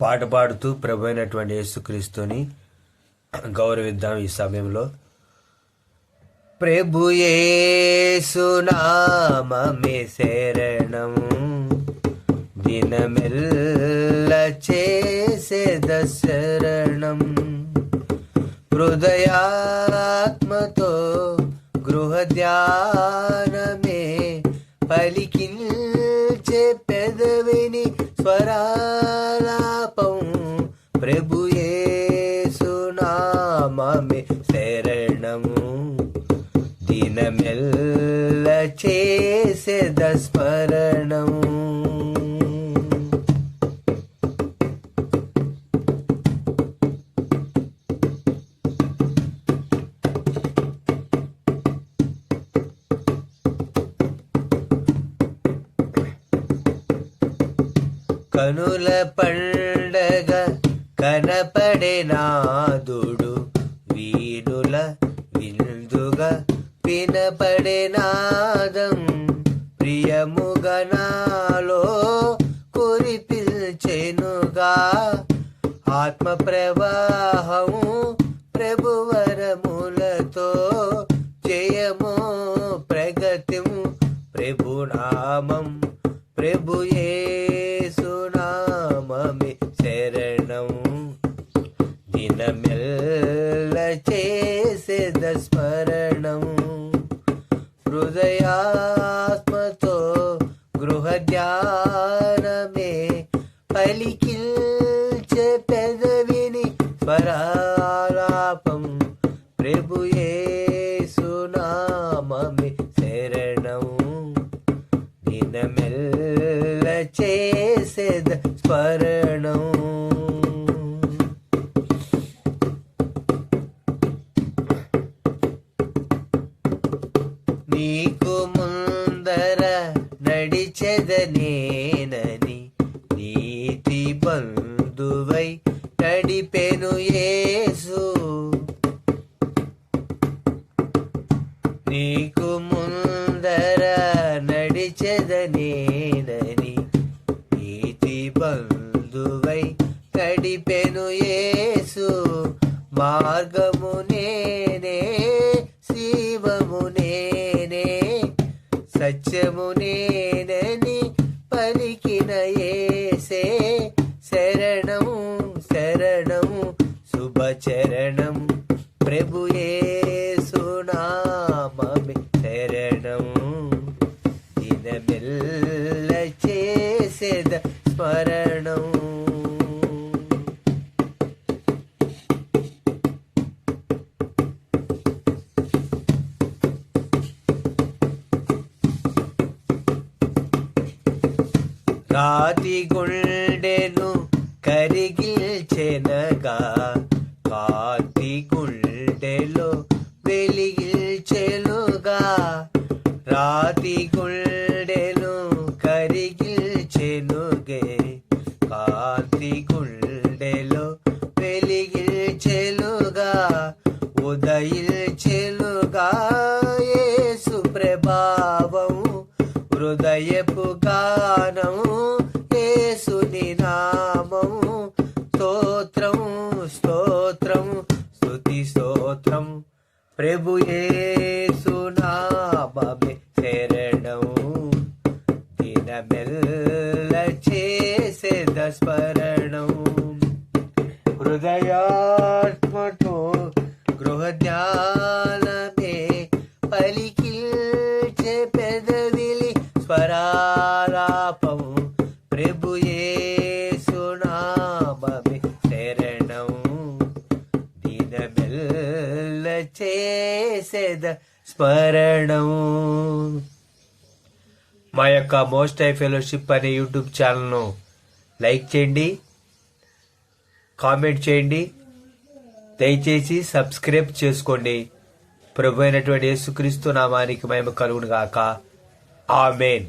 పాట పాడుతూ ప్రభు అయినటువంటి యేసుక్రీస్తుని గౌరవిద్దాం ఈ సమయంలో. ప్రభు యేసునామే శరణం. దినమెల్ల చేసే శరణం హృదయాత్మతో గృహ ధ్యానమే పలికించే పెదవిని స్వరాల స్వామి శరణము. దినమెల్ల చేసేద స్మరణము. కనుల పండగ కనపడే నాదుడు. ప్రియముగా వినపడే నాదం ప్రియముగా నాలో కురిపిల్చెనుగా ఆత్మ ప్రవాహము ప్రభువ స్మరణం హృదయాత్మతో గృహ ధ్యానమే పలికిల్చే పెదవిని పరాలాపం ప్రభు యేసునామమే శరణం. దినమెల్ల చేసేద స్మరణ. నేనని నీతి బంధువై నడిపెను యేసు. నీకు ముందర నడిచెదనేనని నీతి బంధువై నడిపెను యేసు. మార్గము నేనే శివము నేనే సత్యము నేనని పలికిన ఏసే శరణము శరణము శుభచరణం. ప్రభుయే రాతి గుండెను కరిగిల్చెనగా కాతి గుండెలో వెలిగిల్చెనుగా రాతి గుండెను కరిగిల్చెనుగే కాంతి గుండెలో వెలిగిల్చెనుగా ఉదయిల్ హృదయపు గానము యేసుని నామము. స్తోత్రం స్తోత్రం స్తుతి స్తోత్రం. ప్రభు యేసునామమే శరణం దినమెల్ల చేసేద స్మరణం హృదయాత్మతో గృహ చేసేద స్మరణం. మా యొక్క మోస్ట్ ఐ ఫెలోషిప్ అనే యూట్యూబ్ ఛానల్ను లైక్ చేయండి కామెంట్ చేయండి దయచేసి సబ్స్క్రైబ్ చేసుకోండి. ప్రభు అయినటువంటి యేసుక్రీస్తు నామానికి మేము కలుగును గాక. ఆమెన్.